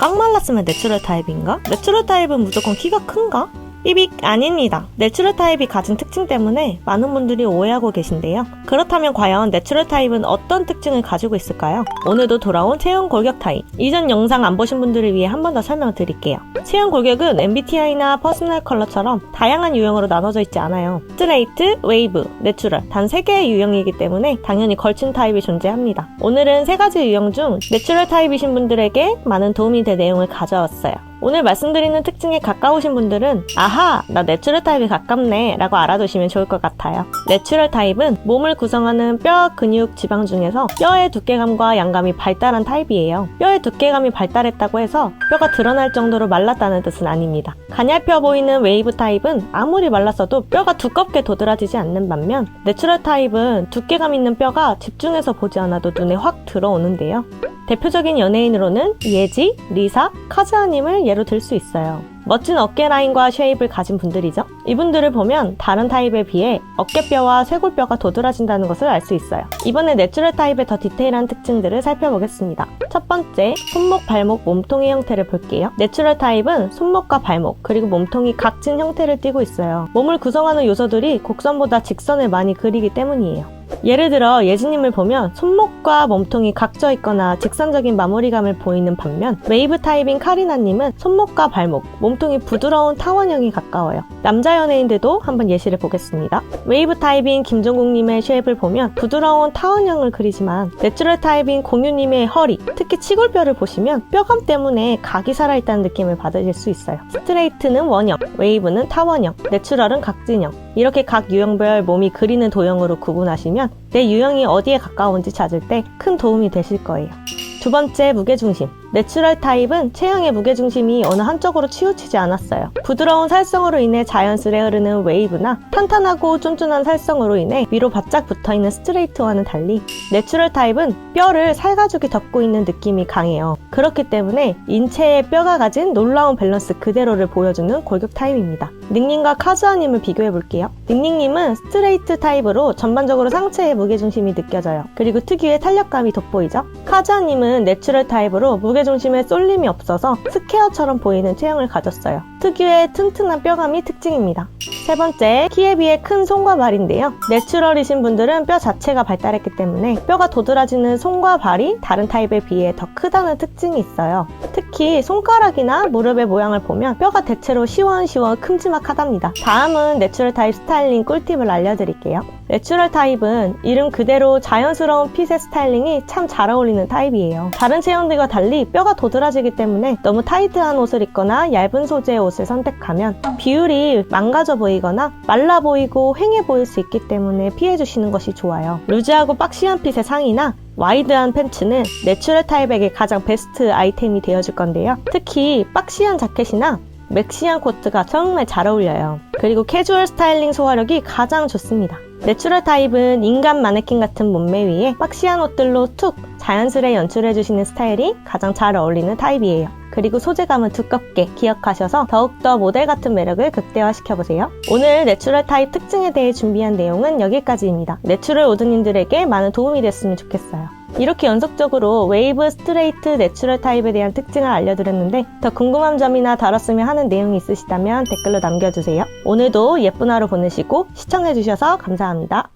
꽉 말랐으면 내추럴 타입인가? 내추럴 타입은 무조건 키가 큰가? 삐빅 아닙니다. 내추럴 타입이 가진 특징 때문에 많은 분들이 오해하고 계신데요. 그렇다면 과연 내추럴 타입은 어떤 특징을 가지고 있을까요? 오늘도 돌아온 체형 골격 타입. 이전 영상 안 보신 분들을 위해 한 번 더 설명드릴게요. 체형 골격은 MBTI나 퍼스널 컬러처럼 다양한 유형으로 나눠져 있지 않아요. 스트레이트, 웨이브, 내추럴 단 3개의 유형이기 때문에 당연히 걸친 타입이 존재합니다. 오늘은 세 가지 유형 중 내추럴 타입이신 분들에게 많은 도움이 될 내용을 가져왔어요. 오늘 말씀드리는 특징에 가까우신 분들은 아하 나 내추럴 타입이 가깝네. 라고 알아두시면 좋을 것 같아요. 내추럴 타입은 몸을 구성하는 뼈, 근육, 지방 중에서 뼈의 두께감과 양감이 발달한 타입이에요. 뼈의 두께감이 발달했다고 해서 뼈가 드러날 정도로 말랐다는 뜻은 아닙니다. 가냘펴 보이는 웨이브 타입은 아무리 말랐어도 뼈가 두껍게 도드라지지 않는 반면 내추럴 타입은 두께감 있는 뼈가 집중해서 보지 않아도 눈에 확 들어오는데요 대표적인 연예인으로는 예지, 리사, 카즈아님을 예로 들 수 있어요. 멋진 어깨 라인과 쉐입을 가진 분들이죠. 이분들을 보면 다른 타입에 비해 어깨뼈와 쇄골뼈가 도드라진다는 것을 알 수 있어요. 이번에 내추럴 타입의 더 디테일한 특징들을 살펴보겠습니다. 첫 번째, 손목, 발목, 몸통의 형태를 볼게요. 내추럴 타입은 손목과 발목, 그리고 몸통이 각진 형태를 띠고 있어요. 몸을 구성하는 요소들이 곡선보다 직선을 많이 그리기 때문이에요. 예를 들어 예지님을 보면 손목과 몸통이 각져 있거나 직선적인 마무리감을 보이는 반면 웨이브 타입인 카리나님은 손목과 발목, 몸통이 부드러운 타원형이 가까워요. 남자 연예인들도 한번 예시를 보겠습니다. 웨이브 타입인 김종국님의 쉐입을 보면 부드러운 타원형을 그리지만 내추럴 타입인 공유님의 허리, 특히 치골뼈를 보시면 뼈감 때문에 각이 살아있다는 느낌을 받으실 수 있어요. 스트레이트는 원형, 웨이브는 타원형, 내추럴은 각진형. 이렇게 각 유형별 몸이 그리는 도형으로 구분하시면 내 유형이 어디에 가까운지 찾을 때 큰 도움이 되실 거예요. 두 번째, 무게중심. 내추럴 타입은 체형의 무게중심이 어느 한쪽으로 치우치지 않았어요. 부드러운 살성으로 인해 자연스레 흐르는 웨이브나 탄탄하고 쫀쫀한 살성으로 인해 위로 바짝 붙어있는 스트레이트와는 달리 내추럴 타입은 뼈를 살가죽이 덮고 있는 느낌이 강해요. 그렇기 때문에 인체의 뼈가 가진 놀라운 밸런스 그대로를 보여주는 골격 타입입니다. 닝닝과 카즈아님을 비교해 볼게요. 닝닝님은 스트레이트 타입으로 전반적으로 상체의 무게중심이 느껴져요. 그리고 특유의 탄력감이 돋보이죠? 카즈아님은 내추럴 타입으로 무게 중심에 쏠림이 없어서 스퀘어처럼 보이는 체형을 가졌어요. 특유의 튼튼한 뼈감이 특징입니다. 세 번째, 키에 비해 큰 손과 발인데요. 내추럴이신 분들은 뼈 자체가 발달했기 때문에 뼈가 도드라지는 손과 발이 다른 타입에 비해 더 크다는 특징이 있어요. 특히 손가락이나 무릎의 모양을 보면 뼈가 대체로 시원시원 큼지막하답니다. 다음은 내추럴 타입 스타일링 꿀팁을 알려드릴게요. 내추럴 타입은 이름 그대로 자연스러운 핏의 스타일링이 참 잘 어울리는 타입이에요. 다른 체형들과 달리 뼈가 도드라지기 때문에 너무 타이트한 옷을 입거나 얇은 소재의 옷을 선택하면 비율이 망가져 보이 거나 말라 보이고 휑해 보일 수 있기 때문에 피해주시는 것이 좋아요. 루즈하고 박시한 핏의 상의나 와이드한 팬츠는 내추럴 타입에게 가장 베스트 아이템이 되어줄 건데요. 특히 박시한 자켓이나 맥시한 코트가 정말 잘 어울려요. 그리고 캐주얼 스타일링 소화력이 가장 좋습니다. 내추럴 타입은 인간 마네킹 같은 몸매 위에 박시한 옷들로 툭 자연스레 연출해주시는 스타일이 가장 잘 어울리는 타입이에요. 그리고 소재감은 두껍게 기억하셔서 더욱더 모델 같은 매력을 극대화시켜보세요. 오늘 내추럴 타입 특징에 대해 준비한 내용은 여기까지입니다. 내추럴 오드님들에게 많은 도움이 됐으면 좋겠어요. 이렇게 연속적으로 웨이브, 스트레이트, 내추럴 타입에 대한 특징을 알려드렸는데 더 궁금한 점이나 다뤘으면 하는 내용이 있으시다면 댓글로 남겨주세요. 오늘도 예쁜 하루 보내시고 시청해주셔서 감사합니다.